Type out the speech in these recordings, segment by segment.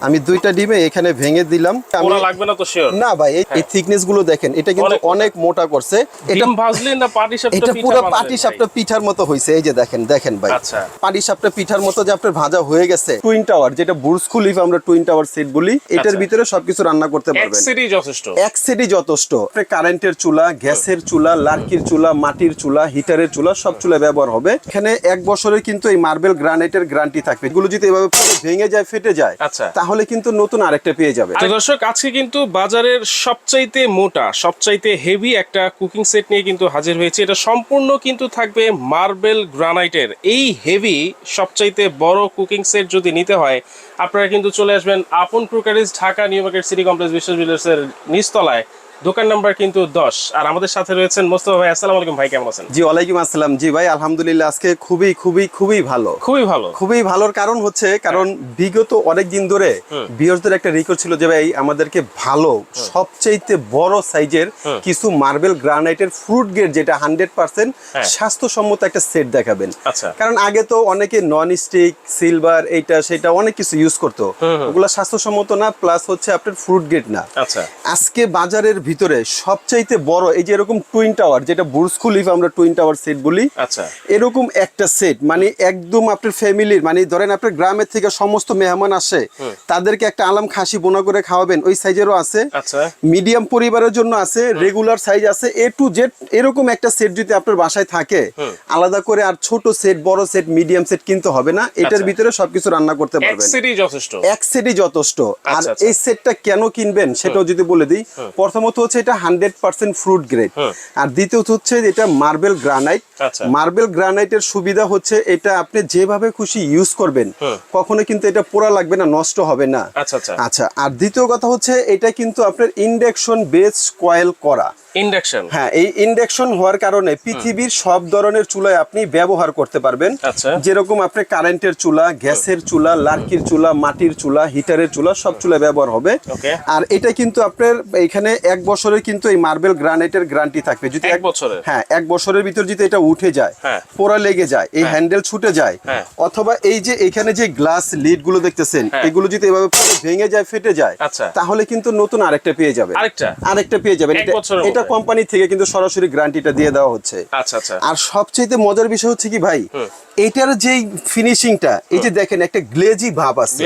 আমি দুইটা ডিমে এখানে ভেঙে দিলাম। পোড়া লাগবে না তো শিওর না ভাই এই- থিকনেসগুলো দেখেন এটা কিন্তু অনেক মোটা। করছে। এটা ডিম না পাটি সাপটা এটা পুরো পাটি সাপটা পিঠার মতো হয়েছে এই যে দেখেন দেখেন ভাই। আচ্ছা। পাটি সাপটা পিঠার মতো যে আপনার ভাজা হয়ে গেছে টুইন টাওয়ার যেটা বুর্জ খুলিফ আমরা টুইন টাওয়ার সেট বলি এটার আচ্ছা। ভিতরে সবকিছু রান্না করতে এক পারবেন। সেটই যথেষ্ট। এক সেটই যথেষ্ট। আপনি কারেন্টের চুলা গ্যাসের চুলা লার্কির চুলা মাটির চুলা হিটারের চুলা সব চুলা ব্যবহার হবে। এখানে এক বছরের কিন্তু এই মার্বেল গ্রানাইটের গ্যারান্টি থাকবে। এগুলো যদি এভাবে পুরো ভেঙে যায় ফেটে যায় আচ্ছা। তাহলে কিন্তু নতুন আরেকটা পেয়ে যাবে। তো দর্শক, আজকে কিন্তু বাজারের সবচাইতে মোটা, সবচাইতে হেভি একটা কুকিং সেট নিয়ে কিন্তু হাজির হয়েছে। এটা সম্পূর্ণ কিন্তু থাকবে মার্বেল গ্রানাইটের এই হেভি সবচাইতে বড় কুকিং সেট যদি নিতে হয়, আপনারা কিন্তু চলে আসবেন Apon crockeries Dhaka new market city complex বিশ্ব বিল্ডার্সের নিচতলায়। দোকান নাম্বার কিন্তু দশ। আর আমাদের সাথে রয়েছেন মোস্তফা ভাই। আসসালামু আলাইকুম ভাই কেমন আছেন? জি ওয়ালাইকুম আসসালাম। জি ভাই আলহামদুলিল্লাহ আজকে খুবই খুবই খুবই ভালো। খুবই ভালো। খুবই ভালোর কারণ হচ্ছে কারণ বিগত অনেক দিন ধরে বিয়সদের একটা রিকোয়েস্ট ছিল যে ভাই আমাদেরকে ভালো সবচেয়ে বড় সাইজের কিছু মার্বেল গ্রানাইটের ফ্রুট গেট যেটা হান্ড্রেড পার্সেন্ট হ্যাঁ। স্বাস্থ্যসম্মত একটা সেট দেখাবেন। আচ্ছা। কারণ আগে তো অনেকে নন স্টিক সিলভার এইটা সেটা অনেক কিছু ইউজ করতো। ওগুলো স্বাস্থ্যসম্মত না প্লাস হচ্ছে আপনার ফ্রুট গেট না। আচ্ছা। আজকে বাজারের ভিতরে সবচাইতে বড় এই যে এরকম টুইন টাওয়ার যেটা বুর্জ খুলিফ আমরা টুইন টাওয়ার সেট বলি আচ্ছা। এরকম একটা সেট মানে একদম আপনার ফ্যামিলির মানে ধরেন আপনার গ্রামের থেকে সমস্ত মেহমান আসে তাদেরকে একটা আলাম খাসি বোনা করে খাওয়াবেন ওই সাইজেরও আছে। আচ্ছা। মিডিয়াম পরিবারের জন্য আছে রেগুলার সাইজ আছে এ টু জেড এরকম একটা সেট যদি আপনার বাসায় থাকে আলাদা করে আর ছোট সেট বড় সেট মিডিয়াম সেট কিনতে হবে না এটার আচ্ছা। ভিতরে সবকিছু রান্না করতে পারবেন। এক সেটই যথেষ্ট। এক সেটই যথেষ্ট। আর আচ্ছা, আচ্ছা। এই সেটটা কেন কিনবেন সেটাও যদি বলে দিই প্রথমত হচ্ছে এটা হান্ড্রেড পার্সেন্ট ফ্রুট গ্রেড আর দ্বিতীয়ত হচ্ছে এটা মার্বেল গ্রানাইট। মার্বেল গ্রানাইটের সুবিধা হচ্ছে এটা আপনি যেভাবে খুশি ইউজ করবেন কখনো কিন্তু এটা পোড়া লাগবে না নষ্ট হবে না। আচ্ছা আচ্ছা। আচ্ছা আর দ্বিতীয় কথা হচ্ছে এটা কিন্তু আপনার ইন্ডাকশন বেস কয়েল করা। ইন্ডাকশন হ্যাঁ এই ইন্ডাকশন হওয়ার কারণে পৃথিবীর সব ধরনের চুলায় আপনি ব্যবহার করতে পারবেন। যেরকম আপনি কারেন্টের চুলা গ্যাসের চুলা লার্কির চুলা মাটির চুলা হিটারের চুলা সব চুলা ব্যবহার হবে। আর এটা কিন্তু আপনার এখানে এক বছরের কিন্তু এই মার্বেল গ্রানাইটের গ্যারান্টি থাকবে যদি এক বছরের? হ্যাঁ এক বছরের ভিতর যদি এটা উঠে যায় হ্যাঁ। পোড়া লেগে যায় এই হ্যান্ডেল ছুটে যায় হ্যাঁ। অথবা এই যে এখানে যে গ্লাস লিডগুলো দেখতেছেন হ্যাঁ। এগুলো যদি এভাবে পুরো ভেঙে যায় ফেটে যায় আচ্ছা। তাহলে কিন্তু নতুন আরেকটা পেয়ে যাবে আরেকটা? আরেকটা পেয়ে যাবেন এটা-? কোম্পানি থেকে কিন্তু সরাসরি গ্যারান্টিটা দিয়ে দেওয়া হচ্ছে আচ্ছা আচ্ছা আর সবচেয়ে মজার বিষয় হচ্ছে কি ভাই এটার যে ফিনিশিংটা এই যে দেখেন একটা গ্লেজি ভাব আছে।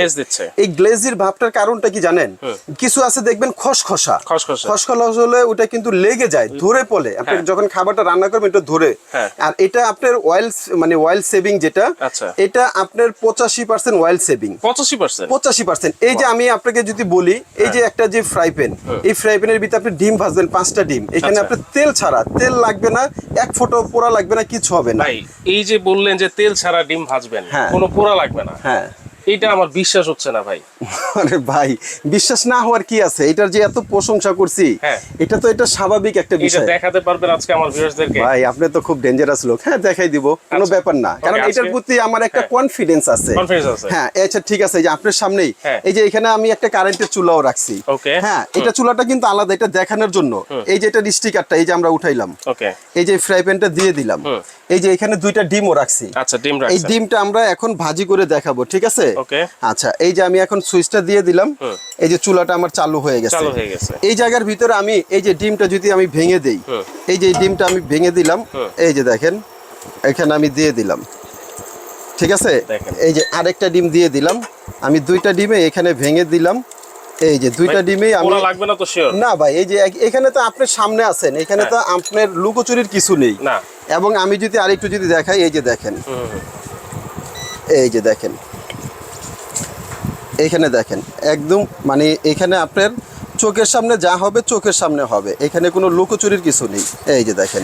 এই গ্লেজির ভাবটার কারণটা কি জানেন কিছু আছে দেখবেন খসখসা খসখসা। খসখসা হলে ওটা কিন্তু লেগে যায় ধরে পড়ে। আপনি হ্যাঁ। যখন খাবারটা রান্না করবেন এটা ধরে। হ্যাঁ। আর এটা আপনার অয়েল মানে অয়েল সেভিং যেটা আচ্ছা। এটা আপনার পঁচাশি পার্সেন্ট অয়েল সেভিং পঁচাশি পার্সেন্ট পঁচাশি পার্সেন্ট এই যে আমি আপনাকে যদি বলি এই যে একটা যে ফ্রাই প্যান এই ফ্রাই প্যানের ভিতরে আপনি ডিম ভাজবেন পাঁচটা ডিম। এখানে আচ্ছা। আপনার তেল ছাড়া তেল লাগবে না এক ফোঁটা পোড়া লাগবে না কিছু হবে না। এই যে বললেন যে তেল ছাড়া ডিম ভাজবেন হ্যাঁ। কোনো পোড়া লাগবে না। হ্যাঁ। এটা আমার বিশ্বাস হচ্ছে না ভাই। আরে ভাই বিশ্বাস না হওয়ার কি আছে? এটার যে এত প্রশংসা করছি হ্যাঁ। এটা তো এটা স্বাভাবিক একটা এটা বিষয়। দেখাতে পারবেন আজকে আমার ভিউয়ার্সদেরকে ভাই আপনি তো খুব ডেঞ্জারাস লোক। হ্যাঁ দেখাই দিব কোনো আচ্ছা। ব্যাপার না। কারণ এটার প্রতি আমার একটা হ্যাঁ। কনফিডেন্স আছে। Confidence আছে। হ্যাঁ আচ্ছা ঠিক আছে এই যে আপনার সামনেই হ্যাঁ। এই যে এখানে আমি একটা কারেন্টের চুলাও রাখছি। Okay. হ্যাঁ এটা চুলাটা কিন্তু আলাদা এটা দেখানোর জন্য। এই যে এটা স্টিকারটা এই যে আমরা উঠাইলাম। ওকে এই যে ফ্রাই প্যানটা দিয়ে দিলাম। এই যে এখানে দুইটা ডিমও রাখছি। আচ্ছা ডিম রাখছি এই ডিমটা আমরা এখন ভাজি করে দেখাবো ঠিক আছে. আচ্ছা এই যে আমি এখন সুইচটা দিয়ে দিলাম এই যে চুলাটা আমার চালু হয়ে গেছে হয়ে। এই জায়গার ভিতরে আমি এই যে ডিমটা যদি আমি ভেঙে দেই এই যে ডিমটা আমি ভেঙে দিলাম এই যে দেখেন এখানে আমি দিয়ে দিলাম ঠিক আছে এই যে আরেকটা ডিম দিয়ে দিলাম আমি দুইটা ডিমে এখানে ভেঙে দিলাম এই যে দুইটা ডিমেই আমি লাগবে না তো শিওর না ভাই এই যে এখানে তো আপনার সামনে আছেন এখানে তো আপনার লুকোচুরির কিছু নেই না এবং আমি যদি আরেকটু যদি দেখাই এই যে দেখেন। এই যে দেখেন এইখানে দেখেন একদম মানে এখানে আপনার চোখের সামনে যা হবে চোখের সামনে হবে। এখানে কোনো লুকোচুরির কিছু নেই। এই যে দেখেন।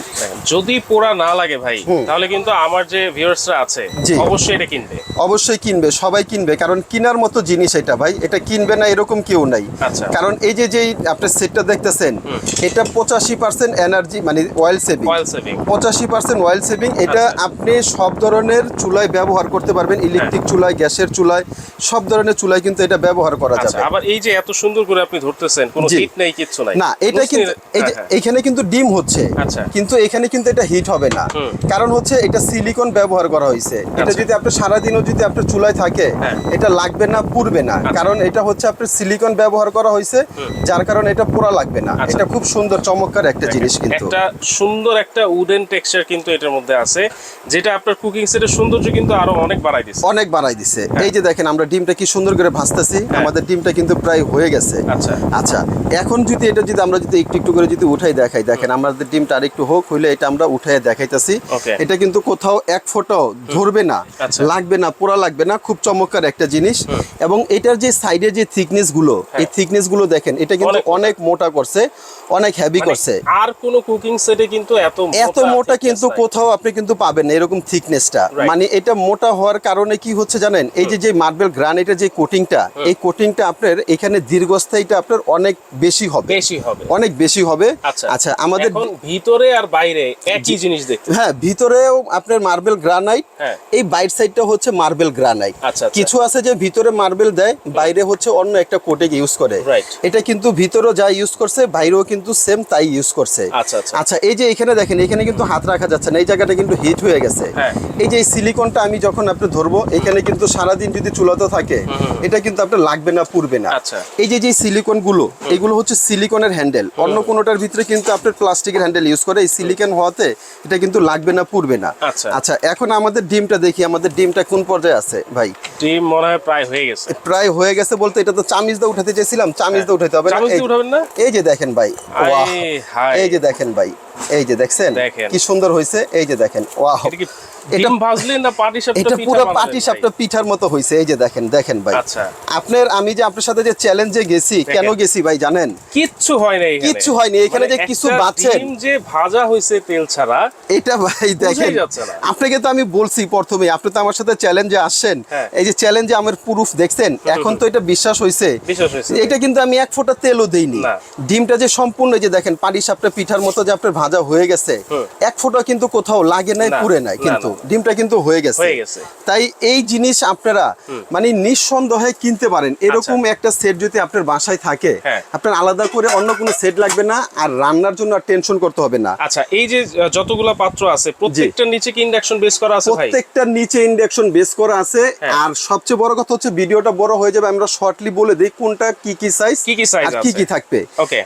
যদি পোড়া না লাগে ভাই তাহলে কিন্তু আমার যে ভিউয়ার্সরা আছে। অবশ্যই এটা কিনবে। অবশ্যই কিনবে সবাই কিনবে কারণ কেনার মতো জিনিস এটা ভাই। এটা কিনবে না এরকম কেউ নাই। আচ্ছা। কারণ এই যে যে আপনার সেটটা দেখতেছেন এটা পঁচাশি পার্সেন্ট এনার্জি মানে অয়েল সেভিং পঁচাশি পার্সেন্ট অয়েল সেভিং এটা আচ্ছা। আপনি সব ধরনের চুলায় ব্যবহার করতে পারবেন। ইলেকট্রিক চুলায় গ্যাসের চুলায় সব ধরনের চুলায় কিন্তু এটা ব্যবহার করা আচ্ছা যাবে। আবার এই যে এত সুন্দর করে আপনি ধরতেছেন কোনো হিট নেই কিচ্ছু নাই না এটা কিন্তু নিলে- এই যে হ্যাঁ, হ্যাঁ। এখানে কিন্তু ডিম হচ্ছে আচ্ছা। কিন্তু এখানে কিন্তু এটা হিট হবে না কারণ হচ্ছে এটা সিলিকন ব্যবহার করা হয়েছে এটা আচ্ছা। যদি আপনার সারাদিনও যদি আপনার চুলায় থাকে হ্যাঁ। এটা লাগবে না পুড়বে না আচ্ছা। কারণ এটা হচ্ছে আপনার সিলিকন ব্যবহার করা হয়েছে যার কারণে এটা পোড়া লাগবে না। এটা খুব সুন্দর চমৎকার একটা জিনিস কিন্তু একটা সুন্দর একটা উডেন টেক্সচার কিন্তু এটার মধ্যে আছে যেটা আপনার কুকিং সেটের সৌন্দর্য কিন্তু আরও অনেক বাড়াই দিচ্ছে অনেক বাড়াই দিছে। এই যে দেখেন আমরা ডিমটা কি সুন্দর করে ভাজতেছি আমাদের ডিমটা কিন্তু প্রায় হয়ে গেছে আচ্ছা। আচ্ছা এখন যদি এটা যদি আমরা যদি একটু একটু করে যদি উঠাই দেখাই দেখেন আমাদের ডিমটা আরেকটু হোক হইলে এটা আমরা উঠাই দেখাইতেছি। এটা কিন্তু কোথাও এক ফোঁটাও ধরবে না আচ্ছা। লাগবে না পোড়া লাগবে না খুব চমৎকার একটা জিনিস। এবং এটার যে সাইডের যে থিকনেসগুলো এই থিকনেসগুলো দেখেন এটা কিন্তু হ্যাঁ। অনেক মোটা। করছে অনেক হেভি মানে করছে। আর কোন কুকিং সেটে কিন্তু এত এত মোটা কিন্তু কোথাও আপনি কিন্তু পাবেন না এরকম থিকনেসটা. মানে এটা মোটা হওয়ার কারণে কি হচ্ছে জানেন? এই যে যে মার্বেল গ্রানাইটের যে কোটিংটা এই কোটিংটা আপনার এখানে দীর্ঘস্থায়ীটা আপনার অনেক বেশি হবে বেশি হবে অনেক বেশি হবে আচ্ছা আচ্ছা আমাদের ভিতরে আর বাইরে একই জিনিস দেখতে হ্যাঁ ভিতরেও আপনার মার্বেল গ্রানাইট হ্যাঁ। এই বাইট সাইডটা হচ্ছে মার্বেল গ্রানাইট আচ্ছা, আচ্ছা। কিছু আছে যে ভিতরে মার্বেল দেয় বাইরে হচ্ছে অন্য একটা কোটিং ইউজ করে. এটা কিন্তু ভিতরেও যা ইউজ করছে বাইরেও কিন্তু সেম তাই ইউজ করছে আচ্ছা, আচ্ছা। আচ্ছা এই যে এখানে দেখেন এখানে কিন্তু হাত রাখা যাচ্ছে না এই জায়গাটা কিন্তু হিট হয়ে গেছে হ্যাঁ। এই যে সিলিকনটা আমি যখন আপনি ধরবো এখানে কিন্তু সারাদিন যদি চুলাতে থাকে এটা কিন্তু আপনার লাগবে না পুড়বে না আচ্ছা। এই যে যে সিলিকনগুলো এগুলো হচ্ছে সিলিকনের হ্যান্ডেল অন্য কোনোটার ভিতরে কিন্তু আপনার প্লাস্টিকের হ্যান্ডেল ইউজ করে। এই সিলিকন হওয়াতে এটা কিন্তু লাগবে না পুড়বে না। আচ্ছা। আচ্ছা এখন আমাদের ডিমটা দেখি আমাদের ডিমটা কোন পর্যায়ে আছে ভাই? ডিম মনে হয় প্রায় হয়ে গেছে। প্রায় হয়ে গেছে বলতে এটা তো চামিচ দা উঠাতে চেয়েছিলাম চামিচ দা উঠাতে হবে না। এই- উঠাবেন না? এই যে দেখেন ভাই হায়। এই যে দেখেন ভাই এই যে দেখছেন? দেখেন। কি সুন্দর হয়েছে এই যে দেখেন ওয়াহ এটা কি এটা ডিম ভাজলেন না পাটি সাপটা এটা পুরো পাটি সাপটা পিঠার মতো হয়েছে এই যে দেখেন দেখেন ভাই। আচ্ছা। আপনার আমি যে আপনার সাথে যে চ্যালেঞ্জে গেছি কেন দেখেন। গেছি ভাই জানেন? কিচ্ছু হয় না এখানে। কিচ্ছু হয়নি, এখানে যে মানে কিছু একটা বাঁচছেন। ডিম যে ভাজা হয়েছে তেল ছাড়া এটা ভাই দেখেন আপনাকে তো আমি বলছি প্রথমে আপনি তো আমার সাথে চ্যালেঞ্জে আসছেন। হ্যাঁ। এই যে চ্যালেঞ্জে আমার প্রুফ দেখছেন এখন তো এটা বিশ্বাস হয়েছে। এটা কিন্তু আমি এক ফোঁটা তেলও দেইনি। ডিমটা যে সম্পূর্ণ যে দেখেন পাটি সাপটা পিঠার মতো যে আপনার ভাজা হয়ে গেছে এক ফোঁটা কিন্তু কোথাও লাগে নাই পুড়ে নাই কিন্তু। ডিমটা কিন্তু হয়ে গেছে। তাই এই জিনিস আপনারা মানে নিঃসন্দেহে কিনতে পারেন। এরকম একটা সেট যদি আপনার বাসায় থাকে আচ্ছা। আপনার আলাদা করে অন্য কোনো সেট লাগবে না আর রান্নার জন্য আর টেনশন করতে হবে না। আচ্ছা এই যে যতগুলা পাত্র আছে প্রত্যেকটার নিচে কি ইন্ডাকশন বেস করা আছে ভাই? প্রত্যেকটার নিচে ইন্ডাকশন বেস করা আছে। হ্যাঁ। আর সবচেয়ে বড় কথা হচ্ছে ভিডিওটা বড় হয়ে যাবে আমরা শর্টলি বলে দিই কোনটা কি কি সাইজ কি কি size আর কি কি থাকবে.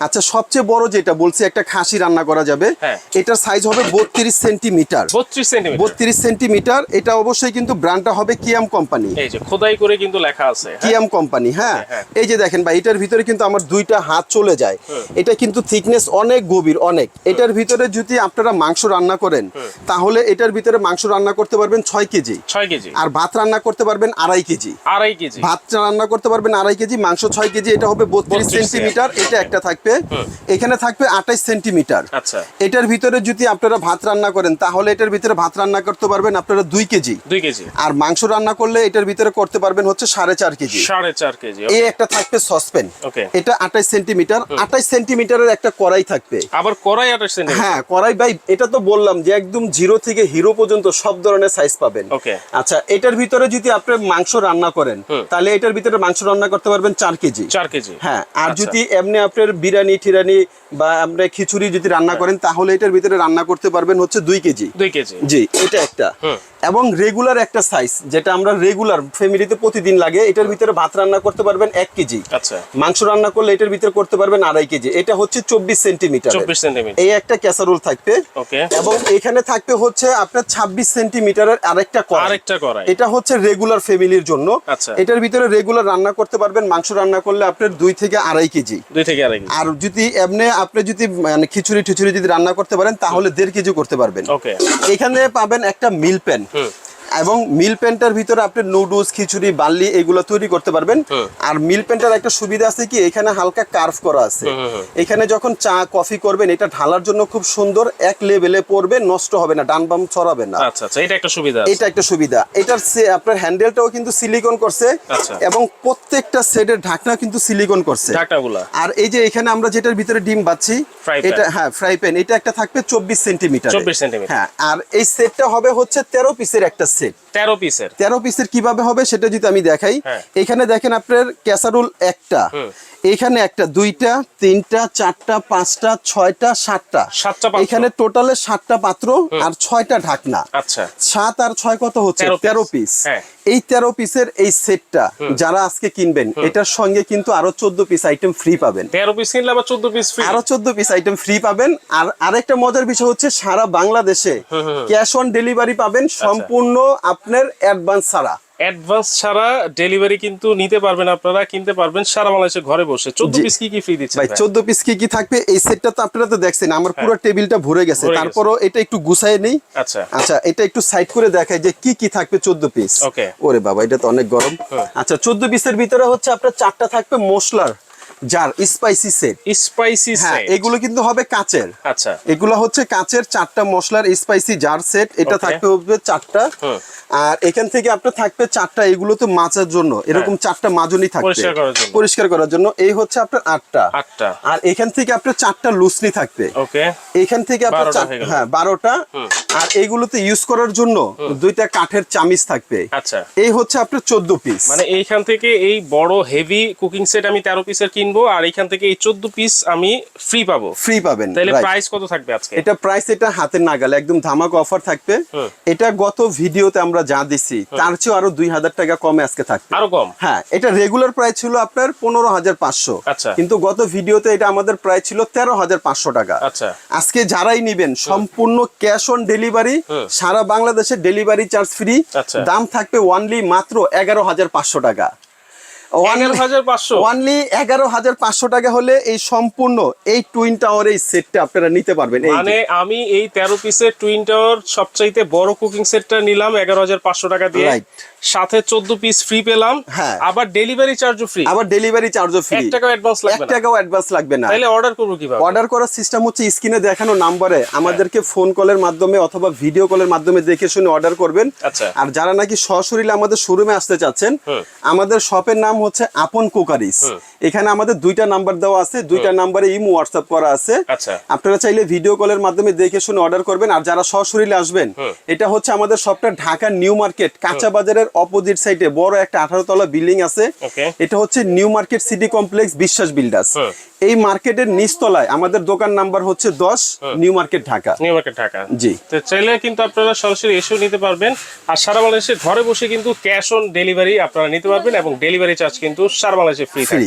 আচ্ছা সবচেয়ে বড় যেটা বলছি একটা খাসি রান্না করা যাবে। হ্যাঁ। এটার সাইজ হবে বত্রিশ সেন্টিমিটার। বত্রিশ সেন্টিমিটার। বত্রিশ সেন্টিমিটার এটা অবশ্যই কিন্তু ব্র্যান্ডটা হবে কিয়াম কোম্পানি এই যে খোদাই করে কিন্তু লেখা আছে। হ্যাঁ? কিয়াম কোম্পানি হ্যাঁ হ্যাঁ। এই যে দেখেন ভাই এটার ভিতরে কিন্তু আমার দুইটা হাত চলে যায়। এটা কিন্তু থিকনেস অনেক গভীর অনেক। এটার ভিতরে যদি আপনারা মাংস রান্না করেন তাহলে এটার ভিতরে মাংস রান্না করতে পারবেন ছয় কেজি। ছয় কেজি। আর ভাত রান্না করতে পারবেন আড়াই কেজি। আড়াই কেজি। ভাত রান্না করতে পারবেন আড়াই কেজি মাংস ছয় কেজি এটা হবে বত্রিশ সেন্টিমিটার এটা একটা থাকবে। এখানে থাকবে আঠাইশ সেন্টিমিটার। আচ্ছা। এটার ভিতরে যদি আপনারা ভাত রান্না করেন তাহলে এটার ভিতরে ভাত রান্না করতে পারবেন আপনারা দুই কেজি। দুই কেজি। আর মাংস রান্না করলে এটার ভিতরে করতে পারবেন হচ্ছে সাড়ে চার কেজি। সাড়ে চার কেজি এই একটা থাকবে সসপেন এটা আঠাইশ সেন্টিমিটার আঠাইশ সেন্টিমিটারের একটা কড়াই থাকবে। আবার কড়াই আঠাশ হ্যাঁ কড়াই ভাই এটা তো বললাম যে একদম জিরো থেকে হিরো পর্যন্ত সব ধরনের সাইজ পাবেন. আচ্ছা এটার ভিতরে যদি আপনি মাংস রান্না করেন তাহলে এটার ভিতরে মাংস রান্না করতে পারবেন চার কেজি। চার কেজি। হ্যাঁ আর আচ্ছা। যদি এমনি আপনার বিরিয়ানি ঠিরানি বা আপনি খিচুড়ি যদি রান্না করেন তাহলে এটার ভিতরে রান্না করতে পারবেন হচ্ছে দুই কেজি। দুই কেজি। জি এটা একটা। এবং রেগুলার একটা সাইজ যেটা আমরা রেগুলার ফ্যামিলিতে প্রতিদিন লাগে এটার ভিতরে ভাত রান্না করতে পারবেন এক কেজি। আচ্ছা। মাংস রান্না করলে এটার ভিতরে করতে পারবেন আড়াই কেজি। এটা হচ্ছে চব্বিশ সেন্টিমিটার এই একটা ক্যাসারোল থাকবে। এবং এখানে থাকবে হচ্ছে আপনার ছাব্বিশ সেন্টিমিটারের আরেকটা আরেকটা কড়াই। এটা হচ্ছে রেগুলার ফ্যামিলির জন্য। আচ্ছা। এটার ভিতরে রেগুলার রান্না করতে পারবেন। মাংস রান্না করলে আপনার দুই থেকে আড়াই কেজি। দুই থেকে আড়াই আর যদি এমনি আপনি যদি মানে খিচুড়ি ঠিচুড়ি যদি রান্না করতে পারেন তাহলে দেড় কেজি করতে পারবেন। এখানে পাবেন একটা মিল প্যান 嗯。এবং মিল প্যানটার ভিতরে আপনি নুডলস খিচুড়ি বার্লি এগুলো তৈরি করতে পারবেন। আর মিল প্যানটার একটা সুবিধা আছে কি এখানে হালকা কার্ভ করা আছে। হুম, হুম, এখানে যখন চা কফি করবেন এটা ঢালার জন্য খুব সুন্দর এক লেভেলে পড়বে নষ্ট হবে না ডান বাম ছড়াবে না। আচ্ছা আচ্ছা এটা একটা সুবিধা এটা একটা সুবিধা। এটার আপনার হ্যান্ডেলটাও কিন্তু সিলিকন করছে আচ্ছা। এবং প্রত্যেকটা সেটের ঢাকনা কিন্তু সিলিকন করছে। ঢাকনাগুলা। আর এই যে এখানে আমরা যেটার ভিতরে ডিম pan। এটা হ্যাঁ ফ্রাই প্যান এটা একটা থাকবে চব্বিশ সেন্টিমিটার। 24 সেন্টিমিটার। হ্যাঁ আর এই সেটটা হবে হচ্ছে তেরো পিসের একটা সেট আছে তেরো পিসের তেরো পিসের কীভাবে হবে সেটা যদি আমি দেখাই হ্যাঁ। এখানে দেখেন আপনার ক্যাসারোল একটা এখানে একটা দুইটা তিনটা চারটা পাঁচটা ছয়টা সাতটা। এখানে টোটালে সাতটা পাত্র আর ছয়টা ঢাকনা। আচ্ছা। সাত আর ছয় কত হচ্ছে? তেরো পিস হ্যাঁ। এই তেরো পিসের এই সেটটা যারা আজকে কিনবেন এটার সঙ্গে কিন্তু আরও চোদ্দ পিস আইটেম ফ্রি পাবেন। তেরো পিস কিনলে আবার চোদ্দ পিস আরও চোদ্দ পিস আইটেম ফ্রি পাবেন। আর আরেকটা মজার বিষয় হচ্ছে সারা বাংলাদেশে ক্যাশ অন ডেলিভারি পাবেন আচ্ছা। সম্পূর্ণ আপনার অ্যাডভান্স ছাড়া। অ্যাডভান্স ছাড়া ডেলিভারি কিন্তু নিতে পারবেন আপনারা কিনতে পারবেন সারা বাংলাদেশে ঘরে বসে। চোদ্দ জি। পিস কি কি ফ্রি দিচ্ছে ভাই চোদ্দ পিস কি কি থাকবে? এই সেটটা তো আপনারা তো দেখছেন আমার পুরো টেবিলটা ভরে গেছে। হ্যাঁ। তারপরও এটা একটু গুছাই নেই। আচ্ছা। আচ্ছা এটা একটু সাইড করে দেখাই যে কি কি থাকবে চোদ্দ পিস Okay. ওরে বাবা এটা তো অনেক গরম। হ্যাঁ। আচ্ছা চোদ্দ পিসের ভিতরে হচ্ছে আপনার চারটা থাকবে মশলার। যার স্পাইসি সেট স্পাইসি হ্যাঁ এগুলো কিন্তু হবে কাচের। আচ্ছা। এগুলো হচ্ছে কাচের চারটা মশলার স্পাইসি জার সেট এটা. থাকবে হবে চারটা। আর এখান থেকে আপনার থাকবে চারটা এগুলো তো মাছের জন্য। এরকম চারটা মাজনি থাকবে। হ্যাঁ। পরিষ্কার করার জন্য। এই হচ্ছে আপনার আটটা। আটটা। আর এখান থেকে আপনার চারটা লুসলি থাকবে। ওকে এখান থেকে আপনার 12টা চার- হয়ে। হ্যাঁ বারোটা। আর এইগুলোতে ইউজ করার জন্য দুইটা কাঠের চামিচ থাকবে। আচ্ছা। এই হচ্ছে আপনার চোদ্দ পিস মানে এইখান থেকে এই বড় হেভি কুকিং সেট আমি তেরো পিসের কিনবো। আর এইখান থেকে এই চোদ্দ পিস আমি ফ্রি পাবো। ফ্রি পাবেন তাহলে প্রাইস কত থাকবে আজকে? এটা প্রাইস এটা হাতের নাগালে একদম ধামাকা অফার থাকবে। এটা গত ভিডিওতে আমরা যা দিছি তার চেয়ে আরও দুই হাজার টাকা কমে আজকে থাকবে। আরও কম? হ্যাঁ এটা রেগুলার প্রাইস ছিল আপনার পনেরো হাজার পাঁচশো। আচ্ছা। কিন্তু গত ভিডিওতে এটা আমাদের প্রাইস ছিল তেরো হাজার পাঁচশো টাকা। আচ্ছা। আজকে যারাই নিবেন সম্পূর্ণ ক্যাশ অন ডেলিভারি সারা বাংলাদেশে ডেলিভারি চার্জ ফ্রি। দাম থাকবে ওয়ানলি মাত্র এগারো হাজার পাঁচশো টাকা। এগারো হাজার পাঁচশো। ওয়ানলি এগারো হাজার পাঁচশো টাকা হলে এই সম্পূর্ণ এই টুইন টাওয়ার এই সেটটা আপনারা নিতে পারবেন। মানে আমি এই তেরো পিসের টুইন টাওয়ার সবচাইতে বড় কুকিং সেটটা নিলাম এগারো হাজার পাঁচশো টাকা দিয়ে। সাথে চোদ্দ পিস ফ্রি পেলাম। হ্যাঁ। আবার ডেলিভারি চার্জও ফ্রি আবার ডেলিভারি চার্জও ফ্রি টাকাও অ্যাডভান্স এক লাগবে না। টাকাও অ্যাডভান্স লাগবে না। তাহলে অর্ডার করব কীভাবে? অর্ডার করার সিস্টেম হচ্ছে স্ক্রিনে দেখানো নাম্বারে আমাদেরকে ফোন কলের মাধ্যমে অথবা ভিডিও কলের মাধ্যমে দেখে শুনে অর্ডার করবেন। আচ্ছা। আর যারা নাকি সশরীরে আমাদের শোরুমে আসতে চাচ্ছেন আমাদের শপের নাম হচ্ছে আপন কুকারিস। এখানে আমাদের দুইটা নাম্বার দেওয়া আছে দুইটা নাম্বারে ইমো হোয়াটসঅ্যাপ করা আছে। আচ্ছা। আপনারা চাইলে ভিডিও কলের মাধ্যমে দেখে শুনে অর্ডার করবেন আর যারা সশরীরে আসবেন এটা হচ্ছে আমাদের সবটা ঢাকা নিউ মার্কেট কাঁচা বাজারের অপোজিট সাইডে বড় একটা আঠারো তলা বিল্ডিং আছে। এটা হচ্ছে new market city complex Biswas builders. এই মার্কেটের নিচতলায় আমাদের দোকান নাম্বার হচ্ছে দশ new market Dhaka. New market Dhaka. জি। তো চাইলে কিন্তু আপনারা সরাসরি এসেও নিতে পারবেন আর সারা বাংলাদেশে ঘরে বসে কিন্তু ক্যাশ অন ডেলিভারি আপনারা নিতে পারবেন এবং ডেলিভারি চার্জ কিন্তু সারা বাংলাদেশে ফ্রি ফ্রি